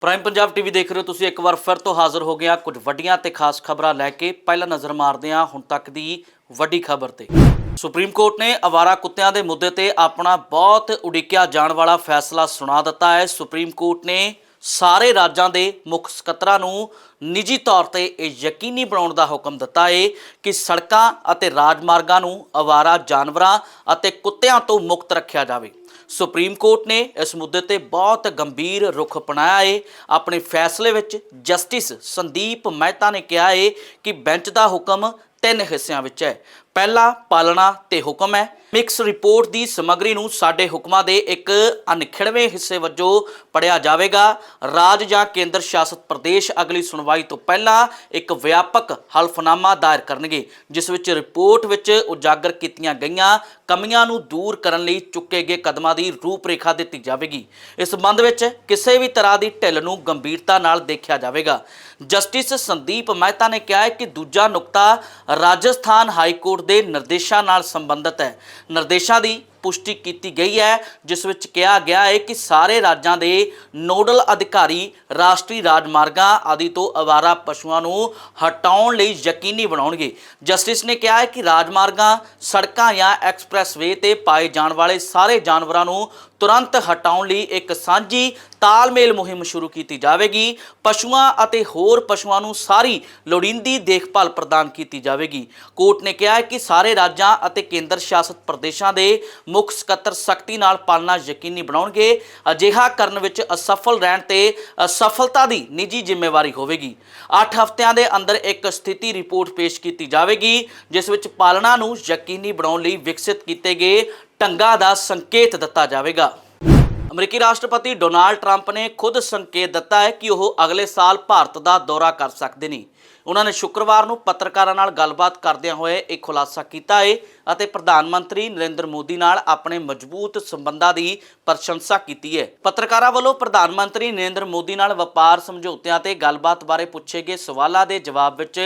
Prime Punjab TV ਦੇਖ ਰਹੇ ਹੋ ਤੁਸੀਂ, ਇੱਕ ਵਾਰ ਫਿਰ ਤੋਂ ਹਾਜ਼ਰ ਹੋ ਗਿਆ ਕੁਝ ਵੱਡੀਆਂ ਤੇ ਖਾਸ ਖਬਰਾਂ ਲੈ ਕੇ ਪਹਿਲਾਂ ਨਜ਼ਰ ਮਾਰਦੇ ਹਾਂ ਹੁਣ ਤੱਕ ਦੀ ਵੱਡੀ ਖਬਰ ਤੇ। ਸੁਪਰੀਮ ਕੋਰਟ ਨੇ ਅਵਾਰਾ ਕੁੱਤਿਆਂ ਦੇ ਮੁੱਦੇ ਤੇ ਆਪਣਾ ਬਹੁਤ ਉਡੀਕਿਆ ਜਾਣ ਵਾਲਾ ਫੈਸਲਾ ਸੁਣਾ ਦਿੱਤਾ ਹੈ। ਸੁਪਰੀਮ ਕੋਰਟ ਨੇ ਸਾਰੇ ਰਾਜਾਂ ਦੇ ਮੁੱਖ ਸਕੱਤਰਾਂ ਨੂੰ ਨਿੱਜੀ ਤੌਰ ਤੇ ਇਹ ਯਕੀਨੀ ਬਣਾਉਣ ਦਾ ਹੁਕਮ ਦਿੱਤਾ ਹੈ ਕਿ ਸੜਕਾਂ ਅਤੇ ਰਾਜਮਾਰਗਾਂ ਨੂੰ ਅਵਾਰਾ ਜਾਨਵਰਾਂ ਅਤੇ ਕੁੱਤਿਆਂ ਤੋਂ ਮੁਕਤ ਰੱਖਿਆ ਜਾਵੇ। ਸੁਪਰੀਮ ਕੋਰਟ ਨੇ ਇਸ ਮੁੱਦੇ ਤੇ ਬਹੁਤ ਗੰਭੀਰ ਰੁਖ ਅਪਣਾਇਆ ਏ। ਆਪਣੇ ਫੈਸਲੇ ਵਿੱਚ ਜਸਟਿਸ ਸੰਦੀਪ ਮਹਿਤਾ ਨੇ ਕਿਹਾ ਏ ਕਿ ਬੈਂਚ ਦਾ ਹੁਕਮ ਤਿੰਨ ਹਿੱਸਿਆਂ ਵਿੱਚ ਹੈ। ਪਹਿਲਾ ਪਾਲਣਾ ਤੇ ਹੁਕਮ ਹੈ ਮਿਕਸ ਰਿਪੋਰਟ ਦੀ ਸਮੱਗਰੀ ਨੂੰ ਸਾਡੇ ਹੁਕਮਾਂ ਦੇ ਇੱਕ ਅਨਖਿੜਵੇਂ ਹਿੱਸੇ ਵਜੋਂ ਪੜਿਆ ਜਾਵੇਗਾ। ਰਾਜ ਜਾਂ ਕੇਂਦਰ ਸ਼ਾਸਤ ਪ੍ਰਦੇਸ਼ ਅਗਲੀ ਸੁਣਵਾਈ ਤੋਂ ਪਹਿਲਾਂ ਇੱਕ ਵਿਆਪਕ ਹਲਫਨਾਮਾ ਦਾਇਰ ਕਰਨਗੇ, ਜਿਸ ਵਿੱਚ ਰਿਪੋਰਟ ਵਿੱਚ ਉਜਾਗਰ ਕੀਤੀਆਂ ਗਈਆਂ ਕਮੀਆਂ ਨੂੰ ਦੂਰ ਕਰਨ ਲਈ ਚੁੱਕੇ ਗਏ ਕਦਮਾਂ ਦੀ ਰੂਪਰੇਖਾ ਦਿੱਤੀ ਜਾਵੇਗੀ। ਇਸ ਸੰਬੰਧ ਵਿੱਚ ਕਿਸੇ ਵੀ ਤਰ੍ਹਾਂ ਦੀ ਢਿੱਲ ਨੂੰ ਗੰਭੀਰਤਾ ਨਾਲ ਦੇਖਿਆ ਜਾਵੇਗਾ। ਜਸਟਿਸ ਸੰਦੀਪ ਮਹਿਤਾ ਨੇ ਕਿਹਾ ਹੈ ਕਿ ਦੂਜਾ ਨੁਕਤਾ ਰਾਜਸਥਾਨ ਹਾਈ ਕੋਰਟ ਦੇ ਨਿਰਦੇਸ਼ਾਂ ਨਾਲ ਸੰਬੰਧਿਤ ਹੈ। ਨਿਰਦੇਸ਼ਾਂ ਦੀ ਪੁਸ਼ਟੀ ਕੀਤੀ ਗਈ ਹੈ, ਜਿਸ ਵਿੱਚ ਕਿਹਾ ਗਿਆ ਹੈ ਕਿ ਸਾਰੇ ਰਾਜਾਂ ਦੇ ਨੋਡਲ ਅਧਿਕਾਰੀ, ਰਾਸ਼ਟਰੀ ਰਾਜਮਾਰਗਾਂ ਆਦਿ ਤੋਂ ਅਵਾਰਾ ਪਸ਼ੂਆਂ ਨੂੰ ਹਟਾਉਣ ਲਈ ਯਕੀਨੀ ਬਣਾਉਣਗੇ। ਜਸਟਿਸ ਨੇ ਕਿਹਾ ਹੈ ਕਿ ਰਾਜਮਾਰਗਾਂ, ਸੜਕਾਂ ਜਾਂ ਐਕਸਪ੍ਰੈਸਵੇ ਤੇ ਪਾਏ ਜਾਣ ਵਾਲੇ ਸਾਰੇ ਜਾਨਵਰਾਂ ਨੂੰ ਤੁਰੰਤ ਹਟਾਉਣ ਲਈ ਇੱਕ ਸਾਂਝੀ ਤਾਲਮੇਲ ਮੁਹਿੰਮ ਸ਼ੁਰੂ ਕੀਤੀ ਜਾਵੇਗੀ। ਪਸ਼ੂਆਂ ਅਤੇ ਹੋਰ ਪਸ਼ੂਆਂ ਨੂੰ ਸਾਰੀ ਲੋੜੀਂਦੀ ਦੇਖਭਾਲ ਪ੍ਰਦਾਨ ਕੀਤੀ ਜਾਵੇਗੀ। ਕੋਰਟ ਨੇ ਕਿਹਾ ਹੈ ਕਿ ਸਾਰੇ ਰਾਜਾਂ ਅਤੇ ਕੇਂਦਰ ਸ਼ਾਸਤ ਪ੍ਰਦੇਸ਼ਾਂ ਦੇ ਮੁੱਖ ਸਕੱਤਰ ਸਖਤੀ ਨਾਲ ਪਾਲਣਾ ਯਕੀਨੀ ਬਣਾਉਣਗੇ। ਅਜਿਹਾ ਕਰਨ ਵਿੱਚ ਅਸਫਲ ਰਹਿਣ ਤੇ ਅਸਫਲਤਾ ਦੀ ਨਿੱਜੀ ਜ਼ਿੰਮੇਵਾਰੀ ਹੋਵੇਗੀ। 8 ਹਫ਼ਤਿਆਂ ਦੇ ਅੰਦਰ ਇੱਕ ਸਥਿਤੀ ਰਿਪੋਰਟ ਪੇਸ਼ ਕੀਤੀ ਜਾਵੇਗੀ, ਜਿਸ ਵਿੱਚ ਪਾਲਣਾ ਨੂੰ ਯਕੀਨੀ ਬਣਾਉਣ ਲਈ ਵਿਕਸਿਤ ਕੀਤੇ ਗਏ ਢੰਗਾਂ ਦਾ ਸੰਕੇਤ ਦਿੱਤਾ ਜਾਵੇਗਾ। ਅਮਰੀਕੀ ਰਾਸ਼ਟਰਪਤੀ ਡੋਨਾਲਡ ਟਰੰਪ ਨੇ ਖੁਦ ਸੰਕੇਤ ਦਿੱਤਾ ਹੈ ਕਿ ਉਹ ਅਗਲੇ ਸਾਲ ਭਾਰਤ ਦਾ ਦੌਰਾ ਕਰ ਸਕਦੇ ਨੇ। ਉਹਨਾਂ ਨੇ ਸ਼ੁੱਕਰਵਾਰ ਨੂੰ ਪੱਤਰਕਾਰਾਂ ਨਾਲ ਗੱਲਬਾਤ ਕਰਦਿਆਂ ਹੋਏ ਇਹ ਖੁਲਾਸਾ ਕੀਤਾ ਹੈ ਅਤੇ ਪ੍ਰਧਾਨ ਮੰਤਰੀ ਨਰਿੰਦਰ ਮੋਦੀ ਨਾਲ ਆਪਣੇ ਮਜ਼ਬੂਤ ਸੰਬੰਧਾਂ ਦੀ ਪ੍ਰਸ਼ੰਸਾ ਕੀਤੀ ਹੈ ਪੱਤਰਕਾਰਾਂ ਵੱਲੋਂ ਪ੍ਰਧਾਨ ਮੰਤਰੀ ਨਰਿੰਦਰ ਮੋਦੀ ਨਾਲ ਵਪਾਰ ਸਮਝੌਤਿਆਂ ਤੇ ਗੱਲਬਾਤ ਬਾਰੇ ਪੁੱਛੇ ਗਏ ਸਵਾਲਾਂ ਦੇ ਜਵਾਬ ਵਿੱਚ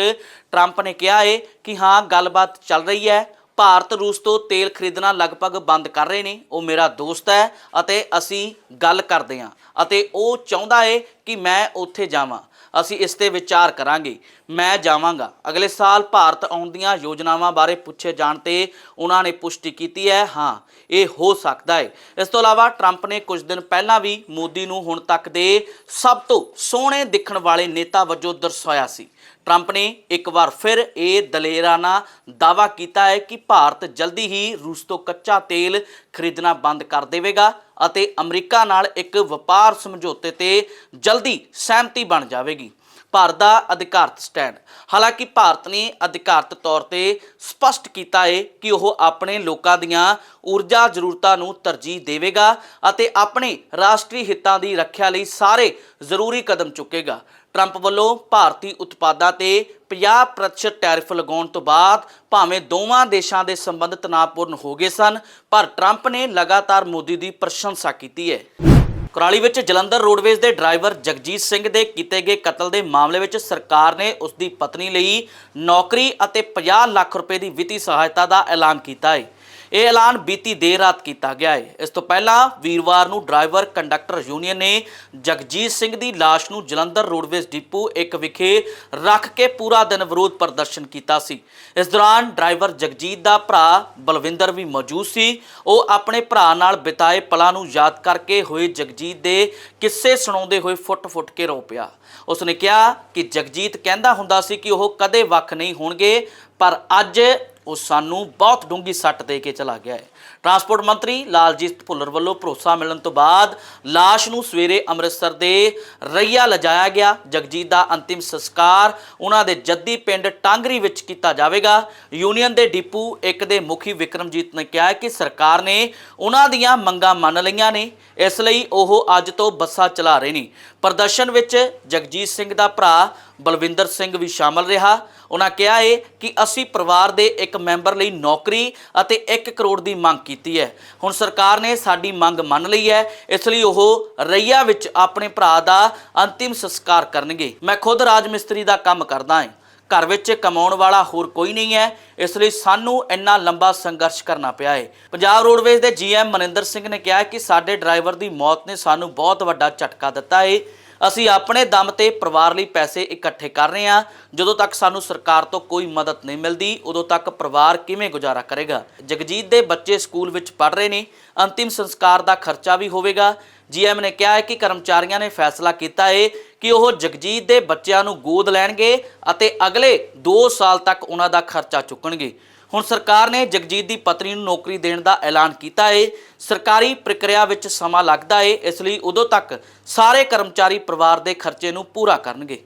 ਟਰੰਪ ਨੇ ਕਿਹਾ ਹੈ ਕਿ ਹਾਂ, ਗੱਲਬਾਤ ਚੱਲ ਰਹੀ ਹੈ। ਭਾਰਤ ਰੂਸ ਤੋਂ ਤੇਲ ਖਰੀਦਣਾ ਲਗਭਗ ਬੰਦ ਕਰ ਰਹੇ ਨੇ। ਉਹ ਮੇਰਾ ਦੋਸਤ ਹੈ ਅਤੇ ਅਸੀਂ ਗੱਲ ਕਰਦੇ ਹਾਂ। ਅਤੇ ਉਹ ਚਾਹੁੰਦਾ ਹੈ ਕਿ ਮੈਂ ਉੱਥੇ ਜਾਵਾਂ। ਅਸੀਂ ਇਸ ਤੇ ਵਿਚਾਰ ਕਰਾਂਗੇ। ਮੈਂ ਜਾਵਾਂਗਾ। ਅਗਲੇ ਸਾਲ ਭਾਰਤ ਆਉਣ ਦੀਆਂ ਯੋਜਨਾਵਾਂ ਬਾਰੇ ਪੁੱਛੇ ਜਾਣ ਤੇ ਉਹਨਾਂ ਨੇ ਪੁਸ਼ਟੀ ਕੀਤੀ ਹੈ, ਹਾਂ, ਇਹ ਹੋ ਸਕਦਾ ਹੈ ਇਸ ਤੋਂ ਇਲਾਵਾ ਟਰੰਪ ਨੇ ਕੁਝ ਦਿਨ ਪਹਿਲਾਂ ਵੀ ਮੋਦੀ ਨੂੰ ਹੁਣ ਤੱਕ ਦੇ ਸਭ ਤੋਂ ਸੋਹਣੇ ਦਿਖਣ ਵਾਲੇ ਨੇਤਾ ਵਜੋਂ ਦਰਸਾਇਆ ਸੀ। ਟਰੰਪ ਨੇ ਇੱਕ ਵਾਰ ਫਿਰ ਇਹ ਦਲੇਰਾਨਾ ਦਾਵਾ ਕੀਤਾ ਹੈ ਕਿ ਭਾਰਤ ਜਲਦੀ ਹੀ ਰੂਸ ਤੋਂ ਕੱਚਾ ਤੇਲ ਖਰੀਦਣਾ ਬੰਦ ਕਰ ਦੇਵੇਗਾ। ਅਤੇ ਅਮਰੀਕਾ ਨਾਲ ਇੱਕ ਵਪਾਰ ਸਮਝੌਤੇ ਤੇ ਜਲਦੀ ਸਹਿਮਤੀ ਬਣ ਜਾਵੇਗੀ। ਭਾਰਤ ਦਾ ਅਧਿਕਾਰਤ ਸਟੈਂਡ। ਹਾਲਾਂਕਿ ਭਾਰਤ ਨੇ ਅਧਿਕਾਰਤ ਤੌਰ ਤੇ ਸਪਸ਼ਟ ਕੀਤਾ ਹੈ ਕਿ ਉਹ ਆਪਣੇ ਲੋਕਾਂ ਦੀਆਂ ਊਰਜਾ ਜ਼ਰੂਰਤਾਂ ਨੂੰ ਤਰਜੀਹ ਦੇਵੇਗਾ ਅਤੇ ਆਪਣੇ ਰਾਸ਼ਟਰੀ ਹਿੱਤਾਂ ਦੀ ਰੱਖਿਆ ਲਈ ਸਾਰੇ ਜ਼ਰੂਰੀ ਕਦਮ ਚੁੱਕੇਗਾ। ਟਰੰਪ ਵੱਲੋਂ ਭਾਰਤੀ ਉਤਪਾਦਾਂ ਤੇ 50% ਟੈਰਿਫ ਲਗਾਉਣ ਤੋਂ ਬਾਅਦ ਭਾਵੇਂ ਦੋਵਾਂ ਦੇਸ਼ਾਂ ਦੇ ਸੰਬੰਧ ਤਣਾਅਪੂਰਨ ਹੋ ਗਏ ਸਨ, ਪਰ ਟਰੰਪ ਨੇ ਲਗਾਤਾਰ ਮੋਦੀ ਦੀ ਪ੍ਰਸ਼ੰਸਾ ਕੀਤੀ ਹੈ। ਕੁਰਾਲੀ ਵਿੱਚ ਜਲੰਧਰ ਰੋਡਵੇਜ਼ ਦੇ ਡਰਾਈਵਰ ਜਗਜੀਤ ਸਿੰਘ ਦੇ ਕੀਤੇ ਗਏ ਕਤਲ ਦੇ ਮਾਮਲੇ ਵਿੱਚ ਸਰਕਾਰ ਨੇ ਉਸ ਦੀ ਪਤਨੀ ਲਈ ਨੌਕਰੀ ਅਤੇ 50 ਲੱਖ ਰੁਪਏ ਦੀ ਵਿੱਤੀ ਸਹਾਇਤਾ ਦਾ ਐਲਾਨ ਕੀਤਾ ਹੈ। ਇਹ ਐਲਾਨ ਬੀਤੀ ਦੇਰ ਰਾਤ ਕੀਤਾ ਗਿਆ ਹੈ। ਇਸ ਤੋਂ ਪਹਿਲਾਂ ਵੀਰਵਾਰ ਨੂੰ ਡਰਾਈਵਰ ਕੰਡਕਟਰ ਯੂਨੀਅਨ ਨੇ ਜਗਜੀਤ ਸਿੰਘ ਦੀ ਲਾਸ਼ ਨੂੰ ਜਲੰਧਰ ਰੋਡਵੇਜ਼ ਡਿਪੂ ਇੱਕ ਵਿਖੇ ਰੱਖ ਕੇ ਪੂਰਾ ਦਿਨ ਵਿਰੋਧ ਪ੍ਰਦਰਸ਼ਨ ਕੀਤਾ ਸੀ। ਇਸ ਦੌਰਾਨ ਡਰਾਈਵਰ ਜਗਜੀਤ ਦਾ ਭਰਾ ਬਲਵਿੰਦਰ ਵੀ ਮੌਜੂਦ ਸੀ। ਉਹ ਆਪਣੇ ਭਰਾ ਨਾਲ ਬਿਤਾਏ ਪਲਾਂ ਨੂੰ ਯਾਦ ਕਰਕੇ ਹੋਏ ਜਗਜੀਤ ਦੇ ਕਿੱਸੇ ਸੁਣਾਉਂਦੇ ਹੋਏ ਫੁੱਟ-ਫੁੱਟ ਕੇ ਰੋ ਪਿਆ। ਉਸਨੇ ਕਿਹਾ ਕਿ ਜਗਜੀਤ ਕਹਿੰਦਾ ਹੁੰਦਾ ਸੀ ਕਿ ਉਹ ਕਦੇ ਵੱਖ ਨਹੀਂ ਹੋਣਗੇ, ਪਰ ਅੱਜ ਉਹ ਸਾਨੂੰ ਬਹੁਤ ਡੂੰਗੀ ਸੱਟ ਦੇ ਕੇ ਚਲਾ ਗਿਆ ਹੈ। ਟਰਾਂਸਪੋਰਟ ਮੰਤਰੀ ਲਾਲਜੀਤ ਭੁੱਲਰ ਵੱਲੋਂ ਭਰੋਸਾ ਮਿਲਣ ਤੋਂ ਬਾਅਦ ਲਾਸ਼ ਨੂੰ ਸਵੇਰੇ ਅੰਮ੍ਰਿਤਸਰ ਦੇ ਰਈਆ ਲਿਜਾਇਆ ਗਿਆ। ਜਗਜੀਤ ਦਾ ਅੰਤਿਮ ਸੰਸਕਾਰ ਉਹਨਾਂ ਦੇ ਜੱਦੀ ਪਿੰਡ ਟਾਂਗਰੀ ਵਿੱਚ ਕੀਤਾ ਜਾਵੇਗਾ। ਯੂਨੀਅਨ ਦੇ ਡਿਪੂ ਇੱਕ ਦੇ ਮੁਖੀ ਵਿਕਰਮਜੀਤ ਨੇ ਕਿਹਾ ਕਿ ਸਰਕਾਰ ਨੇ ਉਹਨਾਂ ਦੀਆਂ ਮੰਗਾਂ ਮੰਨ ਲਈਆਂ ਨੇ, ਇਸ ਲਈ ਉਹ ਅੱਜ ਤੋਂ ਬੱਸਾਂ ਚਲਾ ਰਹੇ ਨੇ। ਪ੍ਰਦਰਸ਼ਨ ਵਿੱਚ ਜਗਜੀਤ ਸਿੰਘ ਦਾ ਭਰਾ ਬਲਵਿੰਦਰ ਸਿੰਘ ਵੀ ਸ਼ਾਮਲ ਰਿਹਾ। ਉਹਨਾਂ ਕਿਹਾ ਹੈ ਕਿ ਅਸੀਂ ਪਰਿਵਾਰ ਦੇ ਇੱਕ ਮੈਂਬਰ ਲਈ ਨੌਕਰੀ ਅਤੇ 1 ਕਰੋੜ ਦੀ ਮੰਗ ਕੀਤੀ ਹੈ। ਹੁਣ ਸਰਕਾਰ ਨੇ ਸਾਡੀ ਮੰਗ ਮੰਨ ਲਈ ਹੈ। ਇਸ ਲਈ ਉਹ ਰਈਆ ਵਿੱਚ ਆਪਣੇ ਭਰਾ ਦਾ ਅੰਤਿਮ ਸੰਸਕਾਰ ਕਰਨਗੇ। ਮੈਂ ਖੁਦ ਰਾਜ ਮਿਸਤਰੀ ਦਾ ਕੰਮ ਕਰਦਾ ਹਾਂ। ਘਰ ਵਿੱਚ ਕਮਾਉਣ ਵਾਲਾ ਹੋਰ ਕੋਈ ਨਹੀਂ ਹੈ। ਇਸ ਲਈ ਸਾਨੂੰ ਇੰਨਾ ਲੰਬਾ ਸੰਘਰਸ਼ ਕਰਨਾ ਪਿਆ ਹੈ। ਪੰਜਾਬ ਰੋਡਵੇਜ਼ ਦੇ ਜੀਐਮ ਮਨਿੰਦਰ ਸਿੰਘ ਨੇ ਕਿਹਾ ਕਿ ਸਾਡੇ ਡਰਾਈਵਰ ਦੀ ਮੌਤ ਨੇ ਸਾਨੂੰ ਬਹੁਤ ਵੱਡਾ ਝਟਕਾ ਦਿੱਤਾ ਹੈ। ਅਸੀਂ ਆਪਣੇ ਦਮ ਤੇ ਪਰਿਵਾਰ ਲਈ ਪੈਸੇ ਇਕੱਠੇ ਕਰ ਰਹੇ ਹਾਂ। ਜਦੋਂ ਤੱਕ ਸਾਨੂੰ ਸਰਕਾਰ ਤੋਂ ਕੋਈ ਮਦਦ ਨਹੀਂ ਮਿਲਦੀ, ਉਦੋਂ ਤੱਕ ਪਰਿਵਾਰ ਕਿਵੇਂ ਗੁਜ਼ਾਰਾ ਕਰੇਗਾ? ਜਗਜੀਤ ਦੇ ਬੱਚੇ ਸਕੂਲ ਵਿੱਚ ਪੜ੍ਹ ਰਹੇ ਨੇ। ਅੰਤਿਮ ਸੰਸਕਾਰ ਦਾ ਖਰਚਾ ਵੀ ਹੋਵੇਗਾ। ਜੀਐਮ ਨੇ ਕਿਹਾ ਹੈ ਕਿ ਕਰਮਚਾਰੀਆਂ ਨੇ ਫੈਸਲਾ ਕੀਤਾ ਹੈ ਕਿ ਉਹ ਜਗਜੀਤ ਦੇ ਬੱਚਿਆਂ ਨੂੰ ਗੋਦ ਲੈਣਗੇ ਅਤੇ ਅਗਲੇ 2 ਸਾਲ ਤੱਕ ਉਹਨਾਂ ਦਾ ਖਰਚਾ ਚੁੱਕਣਗੇ। ਹੁਣ ਸਰਕਾਰ ਨੇ ਜਗਜੀਤ ਦੀ ਪਤਨੀ ਨੂੰ ਨੌਕਰੀ ਦੇਣ ਦਾ ਐਲਾਨ ਕੀਤਾ ਹੈ ਸਰਕਾਰੀ ਪ੍ਰਕਿਰਿਆ ਵਿੱਚ ਸਮਾਂ ਲੱਗਦਾ ਹੈ ਇਸ ਲਈ ਉਦੋਂ ਤੱਕ ਸਾਰੇ ਕਰਮਚਾਰੀ ਪਰਿਵਾਰ ਦੇ ਖਰਚੇ ਨੂੰ ਪੂਰਾ ਕਰਨਗੇ।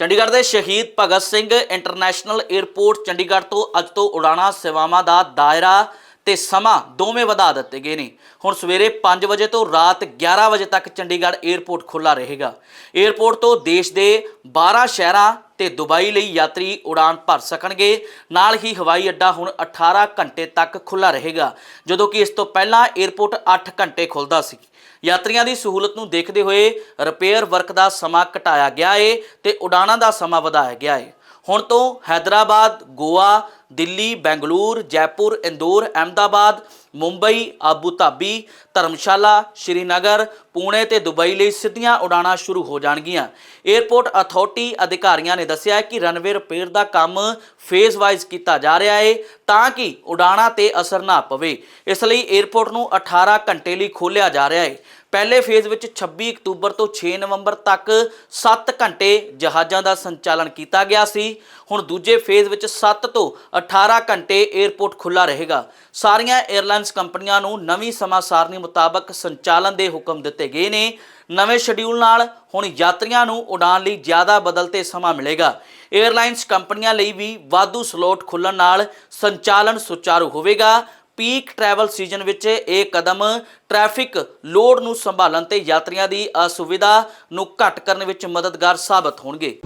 ਚੰਡੀਗੜ੍ਹ ਦੇ ਸ਼ਹੀਦ ਭਗਤ ਸਿੰਘ ਇੰਟਰਨੈਸ਼ਨਲ 에ਅਰਪੋਰਟ ਚੰਡੀਗੜ੍ਹ ਤੋਂ ਅੱਜ ਤੋਂ ਉਡਾਣਾ ਸੇਵਾਵਾਂ ਦਾ ਦਾਇਰਾ ਤੇ ਸਮਾਂ ਦੋਵੇਂ ਵਧਾ ਦਿੱਤੇ ਗਏ ਨੇ। ਹੁਣ ਸਵੇਰੇ 5 ਵਜੇ ਤੋਂ ਰਾਤ 11 ਵਜੇ ਤੱਕ ਚੰਡੀਗੜ੍ਹ 에ਅਰਪੋਰਟ ਖੁੱਲਾ ਰਹੇਗਾ। 에ਅਰਪੋਰਟ ਤੋਂ ਦੇਸ਼ ਦੇ 12 ਸ਼ਹਿਰਾਂ ਤੇ ਦੁਬਈ ਲਈ ਯਾਤਰੀ ਉਡਾਨ ਭਰ ਸਕਣਗੇ। ਨਾਲ ਹੀ ਹਵਾਈ ਅੱਡਾ ਹੁਣ 18 ਘੰਟੇ ਤੱਕ ਖੁੱਲਾ ਰਹੇਗਾ, ਜਦੋਂ ਕਿ ਇਸ ਤੋਂ ਪਹਿਲਾਂ 에ਅਰਪੋਰਟ 8 ਘੰਟੇ ਖੁੱਲਦਾ ਸੀ। ਯਾਤਰੀਆਂ ਦੀ ਸਹੂਲਤ ਨੂੰ ਦੇਖਦੇ ਹੋਏ ਰਿਪੇਅਰ ਵਰਕ ਦਾ ਸਮਾਂ ਘਟਾਇਆ ਗਿਆ ਏ ਤੇ ਉਡਾਨਾਂ ਦਾ ਸਮਾਂ ਵਧਾਇਆ ਗਿਆ ਏ। ਹੁਣ ਤੋਂ ਹైదరాబాద్ ਗੋਆ ਦਿੱਲੀ, ਬੈਂਗਲੁਰੂ, ਜੈਪੁਰ, ਇੰਦੌਰ, ਅਹਿਮਦਾਬਾਦ, ਮੁੰਬਈ, ਆਬੂ ਧਾਬੀ, ਧਰਮਸ਼ਾਲਾ, ਸ਼੍ਰੀਨਗਰ, ਪੁਣੇ ਤੇ ਦੁਬਈ ਲਈ ਸਿੱਧੀਆਂ ਉਡਾਣਾਂ ਸ਼ੁਰੂ ਹੋ ਜਾਣਗੀਆਂ। 에ਅਰਪੋਰਟ ਅਥਾਰਟੀ ਅਧਿਕਾਰੀਆਂ ਨੇ ਦੱਸਿਆ ਕਿ ਰਨਵੇ ਰਿਪੇਅਰ ਦਾ ਕੰਮ ਫੇਜ਼ ਵਾਈਜ਼ ਕੀਤਾ ਜਾ ਰਿਹਾ ਹੈ ਤਾਂ ਕਿ ਉਡਾਣਾਂ ਤੇ ਅਸਰ ਨਾ ਪਵੇ। ਇਸ ਲਈ 에ਅਰਪੋਰਟ ਨੂੰ 18 ਘੰਟੇ ਲਈ ਖੋਲ੍ਹਿਆ ਜਾ ਰਿਹਾ ਹੈ ਪਹਿਲੇ ਫੇਜ਼ ਵਿੱਚ 26 ਅਕਤੂਬਰ ਤੋਂ 6 ਨਵੰਬਰ ਤੱਕ 7 ਘੰਟੇ ਜਹਾਜ਼ਾਂ ਦਾ ਸੰਚਾਲਨ ਕੀਤਾ ਗਿਆ ਸੀ। ਹੁਣ ਦੂਜੇ ਫੇਜ਼ ਵਿੱਚ 7 ਤੋਂ 18 ਘੰਟੇ 에어ਪੋਰਟ ਖੁੱਲਾ ਰਹੇਗਾ। ਸਾਰੀਆਂ 에ਅਰਲਾਈਨਸ ਕੰਪਨੀਆਂ ਨੂੰ ਨਵੀਂ ਸਮਾਂ ਸਾਰਣੀ ਮੁਤਾਬਕ ਸੰਚਾਲਨ ਦੇ ਹੁਕਮ ਦਿੱਤੇ ਗਏ ਨੇ। ਨਵੇਂ ਸ਼ਡਿਊਲ ਨਾਲ ਹੁਣ ਯਾਤਰੀਆਂ ਨੂੰ ਉਡਾਣ ਲਈ ਜ਼ਿਆਦਾ ਬਦਲ ਤੇ ਸਮਾਂ ਮਿਲੇਗਾ। 에ਅਰਲਾਈਨਸ ਕੰਪਨੀਆਂ ਲਈ ਵੀ ਵਾਧੂ ਸਲੋਟ ਖੁੱਲਣ ਨਾਲ ਸੰਚਾਲਨ ਸੁਚਾਰੂ ਹੋਵੇਗਾ। ਪੀਕ ਟਰੈਵਲ ਸੀਜ਼ਨ ਵਿੱਚ ਇਹ ਕਦਮ ਟ੍ਰੈਫਿਕ ਲੋਡ ਨੂੰ ਸੰਭਾਲਣ ਤੇ ਯਾਤਰੀਆਂ ਦੀ ਅਸੁਵਿਧਾ ਨੂੰ ਘੱਟ ਕਰਨ ਵਿੱਚ ਮਦਦਗਾਰ ਸਾਬਤ ਹੋਣਗੇ।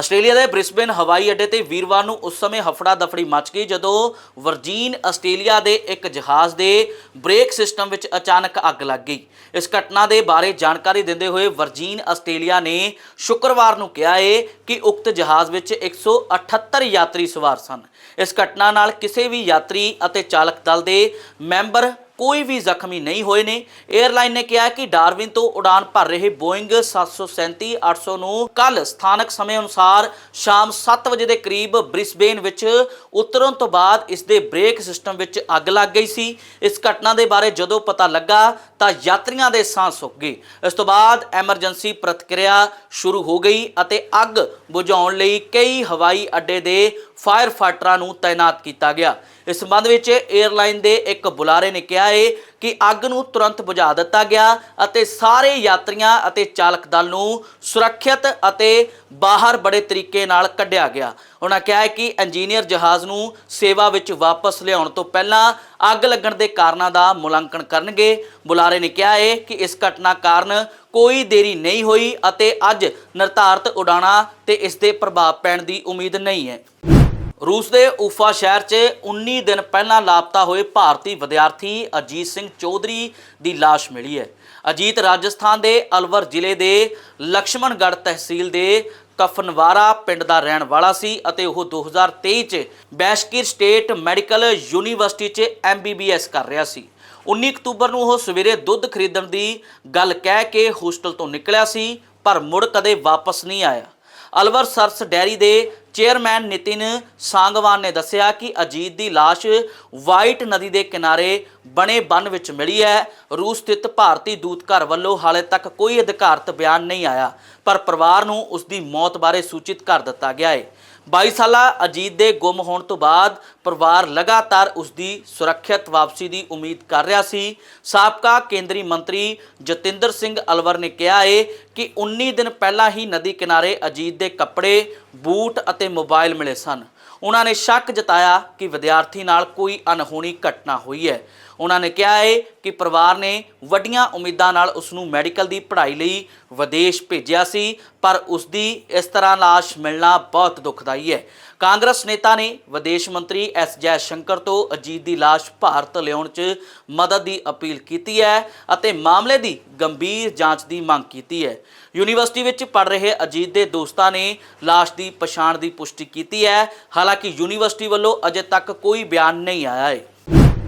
ਆਸਟ੍ਰੇਲੀਆ ਦੇ ਬ੍ਰਿਸਬੇਨ ਹਵਾਈ ਅੱਡੇ ਤੇ ਵੀਰਵਾਰ ਨੂੰ ਉਸ ਸਮੇਂ ਹਫੜਾ ਦਫੜੀ ਮਚ ਗਈ ਜਦੋਂ ਵਰਜੀਨ ਆਸਟ੍ਰੇਲੀਆ ਦੇ ਇੱਕ ਜਹਾਜ਼ ਦੇ ਬ੍ਰੇਕ ਸਿਸਟਮ ਵਿੱਚ ਅਚਾਨਕ ਅੱਗ ਲੱਗ ਗਈ। ਇਸ ਘਟਨਾ ਦੇ ਬਾਰੇ ਜਾਣਕਾਰੀ ਦਿੰਦੇ ਹੋਏ ਵਰਜੀਨ ਆਸਟ੍ਰੇਲੀਆ ਨੇ ਸ਼ੁੱਕਰਵਾਰ ਨੂੰ ਕਿਹਾ ਹੈ ਕਿ ਉਕਤ ਜਹਾਜ਼ ਵਿੱਚ 178 ਯਾਤਰੀ ਸਵਾਰ ਸਨ। ਇਸ ਘਟਨਾ ਨਾਲ ਕਿਸੇ ਵੀ ਯਾਤਰੀ ਅਤੇ ਚਾਲਕ ਦਲ ਦੇ ਮੈਂਬਰ ਕੋਈ ਵੀ ਜ਼ਖਮੀ ਨਹੀਂ ਹੋਏ ਨੇ। 에ਅਰਲਾਈਨ ਨੇ ਕਿਹਾ ਕਿ ਡਾਰਵਿਨ ਤੋਂ ਉਡਾਨ ਭਰ ਰਹੇ ਬੋਇੰਗ 737 800 ਨੂੰ ਕੱਲ ਸਥਾਨਕ ਸਮੇਂ ਅਨੁਸਾਰ ਸ਼ਾਮ 7 ਵਜੇ ਦੇ ਕਰੀਬ ਬ੍ਰਿਸਬੇਨ ਵਿੱਚ ਉਤਰਨ ਤੋਂ ਬਾਅਦ ਇਸ ਦੇ ਬ੍ਰੇਕ ਸਿਸਟਮ ਵਿੱਚ ਅੱਗ ਲੱਗ ਗਈ ਸੀ। ਇਸ ਘਟਨਾ ਦੇ ਬਾਰੇ ਜਦੋਂ ਪਤਾ ਲੱਗਾ ਤਾਂ ਯਾਤਰੀਆਂ ਦੇ ਸਾਹ ਸੁੱਕ ਗਏ। ਇਸ ਤੋਂ ਬਾਅਦ ਐਮਰਜੈਂਸੀ ਪ੍ਰਤੀਕਿਰਿਆ ਸ਼ੁਰੂ ਹੋ ਗਈ ਅਤੇ ਅੱਗ ਬੁਝਾਉਣ ਲਈ ਕਈ ਹਵਾਈ ਅੱਡੇ ਦੇ ਫਾਇਰ ਫਾਈਟਰਾਂ ਨੂੰ ਤਾਇਨਾਤ ਕੀਤਾ ਗਿਆ। ਇਸ ਸੰਬੰਧ ਵਿੱਚ 에ਅਰਲਾਈਨ ਦੇ ਇੱਕ ਬੁਲਾਰੇ ਨੇ ਕਿਹਾ ਹੈ ਕਿ ਅੱਗ ਨੂੰ ਤੁਰੰਤ ਬੁਝਾ ਦਿੱਤਾ ਗਿਆ ਅਤੇ ਸਾਰੇ ਯਾਤਰੀਆਂ ਅਤੇ ਚਾਲਕ ਦਲ ਨੂੰ ਸੁਰੱਖਿਅਤ ਅਤੇ ਬਾਹਰ ਬੜੇ ਤਰੀਕੇ ਨਾਲ ਕੱਢਿਆ ਗਿਆ। ਉਹਨਾਂ ਕਿਹਾ ਹੈ ਕਿ ਇੰਜੀਨੀਅਰ ਜਹਾਜ਼ ਨੂੰ ਸੇਵਾ ਵਿੱਚ ਵਾਪਸ ਲਿਆਉਣ ਤੋਂ ਪਹਿਲਾਂ ਅੱਗ ਲੱਗਣ ਦੇ ਕਾਰਨਾਂ ਦਾ ਮੁਲਾਂਕਣ ਕਰਨਗੇ। ਬੁਲਾਰੇ ਨੇ ਕਿਹਾ ਹੈ ਕਿ ਇਸ ਘਟਨਾ ਕਾਰਨ ਕੋਈ ਦੇਰੀ ਨਹੀਂ ਹੋਈ ਅਤੇ ਅੱਜ ਨਿਰਧਾਰਤ ਉਡਾਣਾ ਤੇ ਇਸ ਦੇ ਪ੍ਰਭਾਵ ਪੈਣ ਦੀ ਉਮੀਦ ਨਹੀਂ ਹੈ। ਰੂਸ ਦੇ ਉਫਾ ਸ਼ਹਿਰ 'ਚ 19 ਦਿਨ ਪਹਿਲਾਂ ਲਾਪਤਾ ਹੋਏ ਭਾਰਤੀ ਵਿਦਿਆਰਥੀ ਅਜੀਤ ਸਿੰਘ ਚੌਧਰੀ ਦੀ ਲਾਸ਼ ਮਿਲੀ ਹੈ। ਅਜੀਤ ਰਾਜਸਥਾਨ ਦੇ ਅਲਵਰ ਜ਼ਿਲ੍ਹੇ ਦੇ ਲక్ష్ਮਣਗੜ੍ਹ ਤਹਿਸੀਲ ਦੇ ਕਫਨਵਾਰਾ ਪਿੰਡ ਦਾ ਰਹਿਣ ਵਾਲਾ ਸੀ ਅਤੇ ਉਹ 2023 ਚ ਬੈਸ਼ਕੀਰ ਸਟੇਟ ਮੈਡੀਕਲ ਯੂਨੀਵਰਸਿਟੀ 'ਚ ਐਮਬੀਬੀਐਸ ਕਰ ਰਿਹਾ ਸੀ। 19 ਅਕਤੂਬਰ ਨੂੰ ਉਹ ਸਵੇਰੇ ਦੁੱਧ ਖਰੀਦਣ ਦੀ ਗੱਲ ਕਹਿ ਕੇ ਹੋਸਟਲ ਤੋਂ ਨਿਕਲਿਆ ਸੀ, ਪਰ ਮੁੜ ਕਦੇ ਵਾਪਸ ਨਹੀਂ ਆਇਆ। ਅਲਵਰ ਸਰਸ ਡੈਰੀ ਦੇ ਚੇਅਰਮੈਨ ਨਿਤਿਨ ਸਾਂਗਵਾਨ ਨੇ ਦੱਸਿਆ ਕਿ ਅਜੀਤ ਦੀ ਲਾਸ਼ ਵਾਈਟ ਨਦੀ ਦੇ ਕਿਨਾਰੇ ਬਣੇ ਬੰਨ ਵਿੱਚ ਮਿਲੀ ਹੈ। ਰੂਸ ਸਥਿਤ ਭਾਰਤੀ ਦੂਤ ਘਰ ਵੱਲੋਂ ਹਾਲੇ ਤੱਕ ਕੋਈ ਅਧਿਕਾਰਤ ਬਿਆਨ ਨਹੀਂ ਆਇਆ, ਪਰ ਪਰਿਵਾਰ ਨੂੰ ਉਸ ਦੀ ਮੌਤ ਬਾਰੇ ਸੂਚਿਤ ਕਰ ਦਿੱਤਾ ਗਿਆ ਹੈ। 22 ਸਾਲਾ ਅਜੀਤ ਦੇ ਗੁੰਮ ਹੋਣ ਤੋਂ ਬਾਅਦ ਪਰਿਵਾਰ ਲਗਾਤਾਰ ਉਸ ਦੀ ਸੁਰੱਖਿਅਤ ਵਾਪਸੀ ਦੀ ਉਮੀਦ ਕਰ ਰਿਹਾ ਸੀ। ਸਾਬਕਾ ਕੇਂਦਰੀ ਮੰਤਰੀ ਜਤਿੰਦਰ ਸਿੰਘ ਅਲਵਰ ਨੇ ਕਿਹਾ ਹੈ ਕਿ 19 ਦਿਨ ਪਹਿਲਾਂ ਹੀ ਨਦੀ ਕਿਨਾਰੇ ਅਜੀਤ ਦੇ ਕੱਪੜੇ, ਬੂਟ ਅਤੇ ਮੋਬਾਈਲ ਮਿਲੇ ਸਨ। ਉਹਨਾਂ ਨੇ ਸ਼ੱਕ ਜਤਾਇਆ ਕਿ ਵਿਦਿਆਰਥੀ ਨਾਲ ਕੋਈ ਅਨਹੋਣੀ ਘਟਨਾ ਹੋਈ ਹੈ। ਉਹਨਾਂ ਨੇ ਕਿਹਾ ਹੈ ਕਿ ਪਰਿਵਾਰ ਨੇ ਵੱਡੀਆਂ ਉਮੀਦਾਂ ਨਾਲ ਉਸ ਨੂੰ ਮੈਡੀਕਲ ਦੀ ਪੜ੍ਹਾਈ ਲਈ ਵਿਦੇਸ਼ ਭੇਜਿਆ ਸੀ, ਪਰ ਉਸ ਦੀ ਇਸ ਤਰ੍ਹਾਂ ਲਾਸ਼ ਮਿਲਣਾ ਬਹੁਤ ਦੁਖਦਾਈ ਹੈ। ਕਾਂਗਰਸ ਨੇਤਾ ਨੇ ਵਿਦੇਸ਼ ਮੰਤਰੀ ਐਸ ਜੈ ਸ਼ੰਕਰ ਤੋਂ ਅਜੀਤ ਦੀ ਲਾਸ਼ ਭਾਰਤ ਲਿਆਉਣ 'ਚ ਮਦਦ ਦੀ ਅਪੀਲ ਕੀਤੀ ਹੈ ਅਤੇ ਮਾਮਲੇ ਦੀ ਗੰਭੀਰ ਜਾਂਚ ਦੀ ਮੰਗ ਕੀਤੀ ਹੈ। ਯੂਨੀਵਰਸਿਟੀ ਵਿੱਚ ਪੜ੍ਹ ਰਹੇ ਅਜੀਤ ਦੇ ਦੋਸਤਾਂ ਨੇ ਲਾਸ਼ ਦੀ ਪਛਾਣ ਦੀ ਪੁਸ਼ਟੀ ਕੀਤੀ ਹੈ। ਹਾਲਾਂਕਿ ਯੂਨੀਵਰਸਿਟੀ ਵੱਲੋਂ ਅਜੇ ਤੱਕ ਕੋਈ ਬਿਆਨ ਨਹੀਂ ਆਇਆ ਹੈ